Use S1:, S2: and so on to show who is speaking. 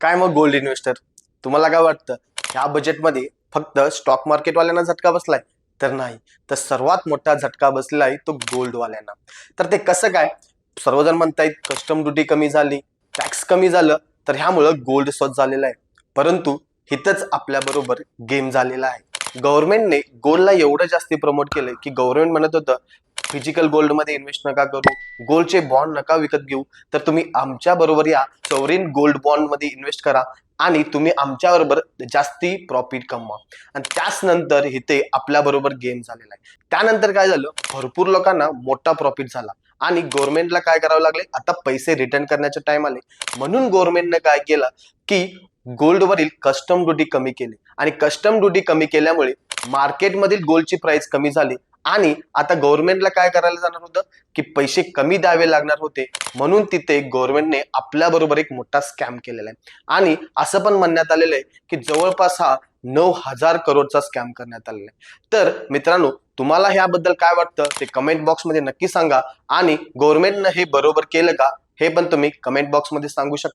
S1: काय मग gold investor तुम्हाला काय वाटतं? ह्या बजेटमध्ये फक्त स्टॉक मार्केटवाल्यांना झटका बसलाय? तर नाही. तर सर्वात मोठा झटका बसलेला आहे तो गोल्डवाल्यांना तर ते कसं काय? सर्वजण म्हणतायत कस्टम ड्युटी कमी झाली टॅक्स कमी झालं तर ह्यामुळं गोल्ड स्वस्त झालेलं आहे. परंतु हिथंच आपल्याबरोबर गेम झालेला आहे. गव्हर्नमेंटने गोल्डला एवढं जास्ती प्रमोट केलंय की गव्हर्नमेंट म्हणत होतं फिजिकल गोल्डमध्ये इन्व्हेस्ट नका करू. गोल्डचे बॉन्ड नका विकत घेऊ. तर तुम्ही आमच्या बरोबर या. सॉवरेन गोल्ड बॉन्डमध्ये इन्व्हेस्ट करा. आणि तुम्ही आमच्या बरोबर जास्ती प्रॉफिट कमवा. आणि त्याच नंतर इथे आपल्या बरोबर गेम झालेला आहे. त्यानंतर काय झालं? भरपूर लोकांना मोठा प्रॉफिट झाला. आणि गव्हर्नमेंटला काय करावं लागले? आता पैसे रिटर्न करण्याचे टाइम आले. म्हणून गव्हर्नमेंटने काय केलं? की गोल्डवरील कस्टम ड्युटी कमी केली. आणि कस्टम ड्युटी कमी केल्यामुळे मार्केटमधील गोल्डची प्राइस कमी झाली. आणि आता गव्हर्नमेंटला काय करायला जाणार होतं? की पैसे कमी द्यावे लागणार होते. म्हणून तिथे गव्हर्नमेंटने आपल्या बरोबर एक मोठा स्कॅम केलेला आहे. आणि असं पण म्हणण्यात आलेलं आहे की जवळपास हा नऊ हजार करोडचा स्कॅम करण्यात आलेला आहे. तर मित्रांनो तुम्हाला ह्याबद्दल काय वाटतं? ते कमेंट बॉक्समध्ये नक्की सांगा. आणि गव्हर्नमेंटनं हे बरोबर केलं का? हे पण तुम्ही कमेंट बॉक्समध्ये सांगू शकता.